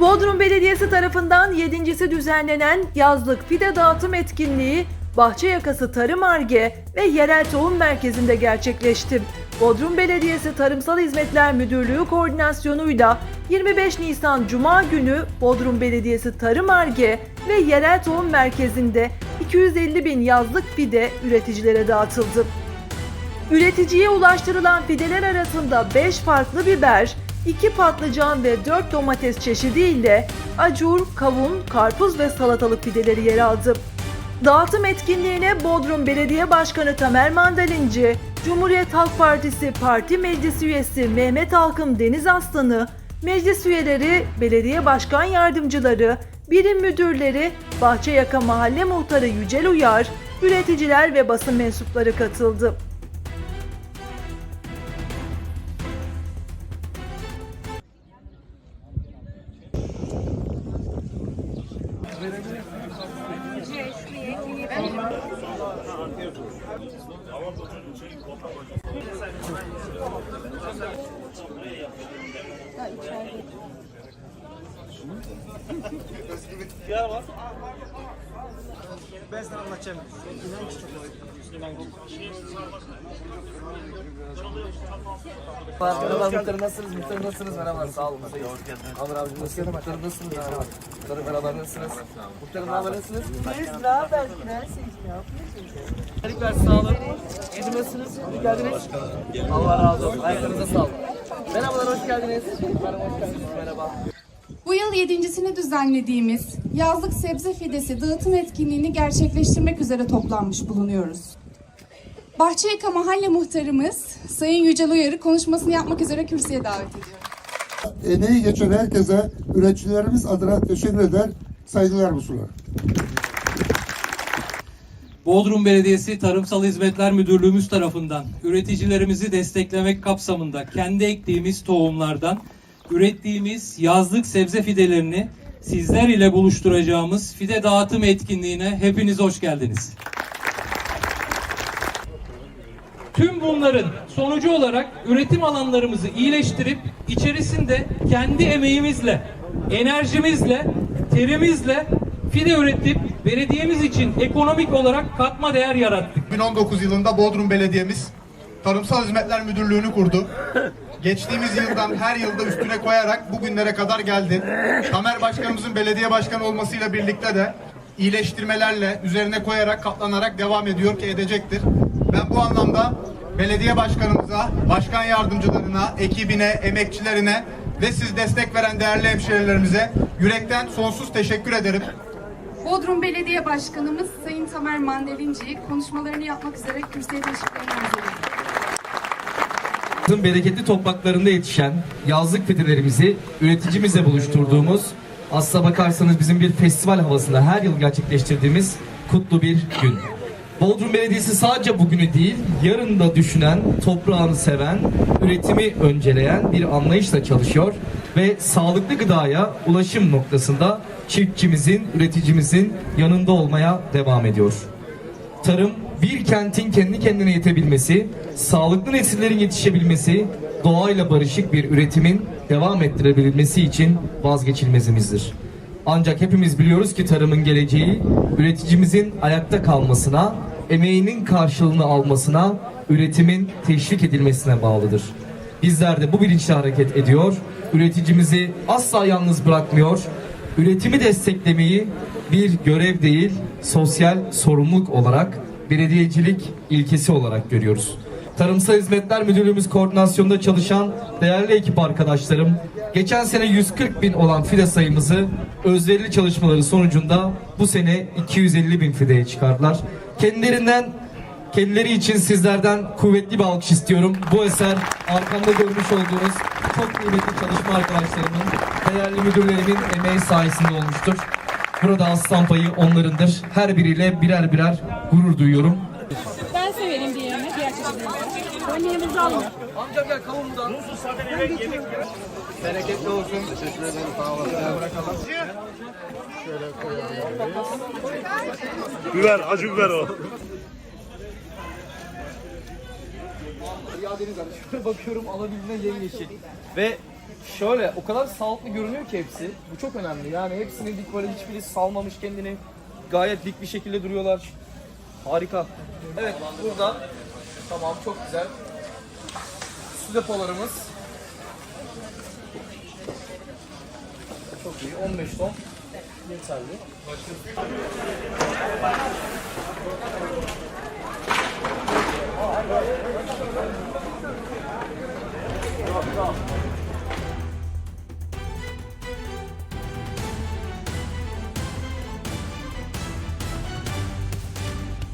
Bodrum Belediyesi tarafından yedincisi düzenlenen yazlık fide dağıtım etkinliği Bahçe Yakası Tarım Arge ve Yerel Tohum Merkezi'nde gerçekleşti. Bodrum Belediyesi Tarımsal Hizmetler Müdürlüğü koordinasyonuyla 25 Nisan Cuma günü Bodrum Belediyesi Tarım Arge ve Yerel Tohum Merkezi'nde 250 bin yazlık fide üreticilere dağıtıldı. Üreticiye ulaştırılan fideler arasında 5 farklı biber, 2 patlıcan ve 4 domates çeşidi ile acur, kavun, karpuz ve salatalık fideleri yer aldı. Dağıtım etkinliğine Bodrum Belediye Başkanı Tamer Mandalinci, Cumhuriyet Halk Partisi Parti Meclis Üyesi Mehmet Alkım Deniz Aslanı, meclis üyeleri, belediye başkan yardımcıları, birim müdürleri, Bahçeyaka Mahalle Muhtarı Yücel Uyar, üreticiler ve basın mensupları katıldı. Ben sana anlatacağım. İnan ki çok Merhaba muhtarım nasılsınız? Muhtarım nasılsınız? Merhaba sağ olun. Amir abicim nasılsınız? Muhtarım nasılsınız? Merhaba. Muhtarım merhaba nasılsınız? Muhtarım merhaba nasılsınız? Biz ne haber? Ne yapıyorsunuz? Tebrikler sağ olun. Edim nasılsınız? Hoş geldiniz. Allah razı olsun. Ayaklarınıza sağlık. Merhabalar hoş geldiniz. Merhaba hoş geldiniz. Merhaba. Bu yıl yedincisini düzenlediğimiz yazlık sebze fidesi dağıtım etkinliğini gerçekleştirmek üzere toplanmış bulunuyoruz. Bahçeyaka Mahalle Muhtarımız Sayın Yücel Uyar'ı konuşmasını yapmak üzere kürsüye davet ediyorum. emeği geçen herkese üreticilerimiz adına teşekkür eder, saygılar sunar. Bodrum Belediyesi Tarımsal Hizmetler Müdürlüğümüz tarafından üreticilerimizi desteklemek kapsamında kendi ektiğimiz tohumlardan ürettiğimiz yazlık sebze fidelerini sizler ile buluşturacağımız fide dağıtım etkinliğine hepiniz hoş geldiniz. Tüm bunların sonucu olarak üretim alanlarımızı iyileştirip içerisinde kendi emeğimizle, enerjimizle, terimizle fide üretip belediyemiz için ekonomik olarak katma değer yarattık. 2019 yılında Bodrum Belediye'miz Tarımsal Hizmetler Müdürlüğü'nü kurdu. Geçtiğimiz yıldan her yılda üstüne koyarak bugünlere kadar geldi. Tamer Başkanımızın belediye başkanı olmasıyla birlikte de iyileştirmelerle üzerine koyarak katlanarak devam ediyor ki edecektir. Ben bu anlamda belediye başkanımıza, başkan yardımcılarına, ekibine, emekçilerine ve siz destek veren değerli hemşehrilerimize yürekten sonsuz teşekkür ederim. Bodrum Belediye Başkanımız Sayın Tamer Mandelinci'yi konuşmalarını yapmak üzere kürsüye teşekkürlerini. Bizim bereketli topraklarında yetişen yazlık fidelerimizi üreticimizle buluşturduğumuz aslına bakarsanız bizim bir festival havasında her yıl gerçekleştirdiğimiz kutlu bir gün. Bodrum Belediyesi sadece bugünü değil, yarın da düşünen, toprağını seven, üretimi önceleyen bir anlayışla çalışıyor ve sağlıklı gıdaya ulaşım noktasında çiftçimizin, üreticimizin yanında olmaya devam ediyor tarım bir kentin kendi kendine yetebilmesi, sağlıklı nesillerin yetişebilmesi, doğayla barışık bir üretimin devam ettirebilmesi için vazgeçilmezimizdir. Ancak hepimiz biliyoruz ki tarımın geleceği üreticimizin ayakta kalmasına, emeğinin karşılığını almasına, üretimin teşvik edilmesine bağlıdır. Bizler de bu bilinçle hareket ediyor, üreticimizi asla yalnız bırakmıyor, üretimi desteklemeyi bir görev değil, sosyal sorumluluk olarak, belediyecilik ilkesi olarak görüyoruz. Tarımsal Hizmetler Müdürlüğümüz koordinasyonunda çalışan değerli ekip arkadaşlarım, geçen sene 140 bin olan fide sayımızı özverili çalışmaları sonucunda bu sene 250 bin fideye çıkardılar. Kendilerinden Kendileri için sizlerden kuvvetli bir alkış istiyorum. Bu eser arkamda görmüş olduğunuz çok kıymetli çalışma arkadaşlarımın, değerli müdürlerimin emeği sayesinde olmuştur. Burada aslan payı onlarındır. Her biriyle birer birer gurur duyuyorum. Ben severim diğerini. Diğer çeşitleri. Önlemimizi alın. Amcam gel kavundan. Bereketli olsun. Teşekkür ederim. Sağ olun. Bırakalım. Biber, acı biber o. Ya deniz abi şöyle bakıyorum alabildiğine yemyeşil. Ve Şöyle o kadar sağlıklı görünüyor ki hepsi. Bu çok önemli. Yani hepsini dik böyle hiçbiri salmamış kendini. Gayet dik bir şekilde duruyorlar. Harika. Evet burada tamam çok güzel. Su depolarımız. Çok iyi. 15 ton yeterli.